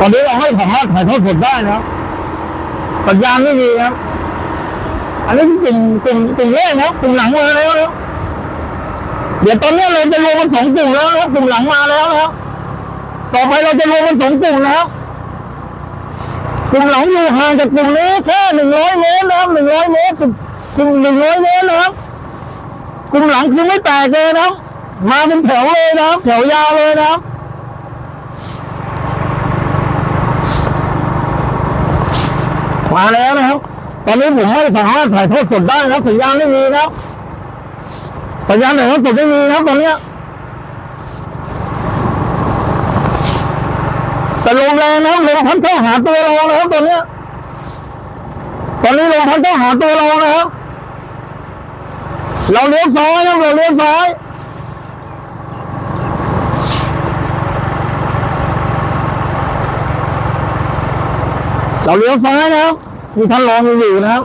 ตอนนี้เราไม่สามารถถ่ายทอดสดได้นะครับสัญญาณไม่มีนะครับ อันนี้คือกลุ่มกลุ่มกลุ่มแรกนะกลุ่มหลังมาแล้วนะเดี๋ยวตอนนี้เราจะรวมกันสองกลุ่มแล้วนะกลุ่มหลังมาแล้วนะครับต่อไปเราจะรวมกันสองกลุ่มนะครับกลุ่มหลังอยู่ห่างจากกลุ่มนี้แค่หนึ่งร้อยเมตรนะครับหนึ่งร้อยเมตรกลุ่มหนึ่งร้อยเมตรนะครับกลุ่มหลังคือไม่แตกเลยนะครับมาเป็นแถวเลยนะครับแถวยาวเลยนะครับ มาแล้วนะครับ ตอนนี้ผมไม่สามารถถ่ายทอดสดได้นะครับสัญญาณไม่มีครับ สัญญาณถ่ายทอดสดไม่มีครับตอนนี้แต่ลมแรงนะครับลมพัดเข้าหาตัวเรานะครับตอนนี้ตอนนี้ลมพัดเข้าหาตัวเรานะครับเราเลี้ยวซ้ายนะเราเลี้ยวซ้ายเราเลี้ยวซ้ายนะครับ มีท่านรองอยู่นะครับ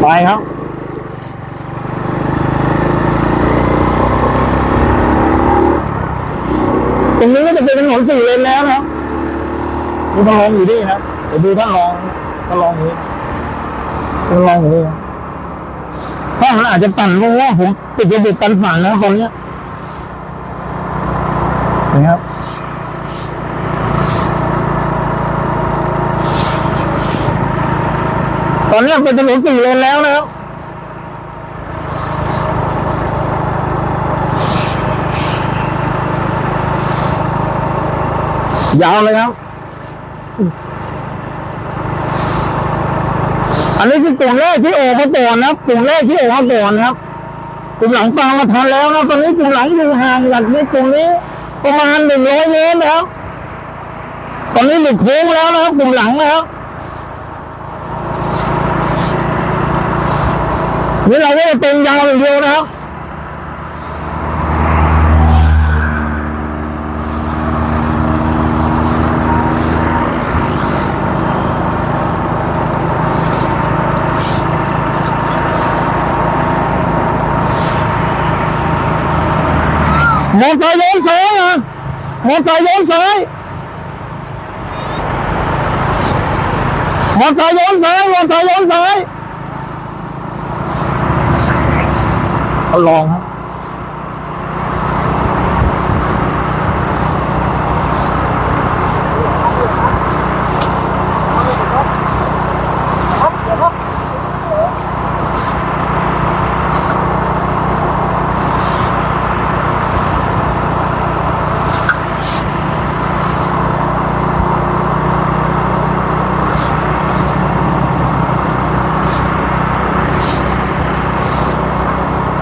ไปครับ ตรงนี้ก็จะเป็นถนนสี่เลนแล้วนะครับมีท่านรองอยู่นี่นะเดี๋ยวดูท่านรองท่านรองอยู่นี่ท่านรองอยู่นี่นะ มันอาจจะสั่นเพราะว่าผมติดระบบกันสั่นแล้วตอนเนี้ยนี่ครับตอนนี้เป็นถนนสี่เลนแล้วนะครับยาวเลยครับ อันนี้คือกลุ่มแรกที่ออกมาก่อนนะครับกลุ่มแรกที่ออกมาก่อนนะครับกลุ่มหลังตามมาทันแล้วนะตอนนี้กลุ่มหลังอยู่ห่างจากนี้กลุ่มนี้ ประมาณหนึ่งร้อยเมตรนะครับ ตอนนี้หลุดโค้งแล้วนะครับกลุ่มหลังนะครับนี่เราก็จะเป็นยาวอย่างเดียวนะ มอเตอร์ไซค์ย้อนซ้ายนะมอเตอร์ไซค์ย้อนซ้ายมอเตอร์ไซค์ย้อนซ้ายมอเตอร์ไซค์ย้อนซ้ายเอาลองครับ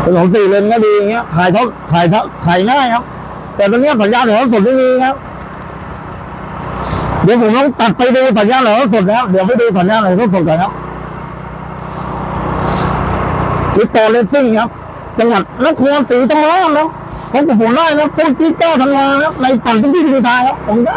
ถนนสี่เลนก็ดีอย่างเงี้ยถ่ายเท่าถ่ายเท่าถ่ายง่ายครับ แต่ตอนเนี้ยสัญญาณเหลือสดไม่มีครับ เดี๋ยวผมต้องตัดไปดูสัญญาณเหลือสดแล้วเดี๋ยวไปดูสัญญาณเหลือสดกันครับลิปโตเลสซิ่งครับจังหวัดนครศรีธรรมราชนะผมกับผมได้นะคนที่เก้าธันวาครับในปั่นทุกที่ทุกทางครับผมได้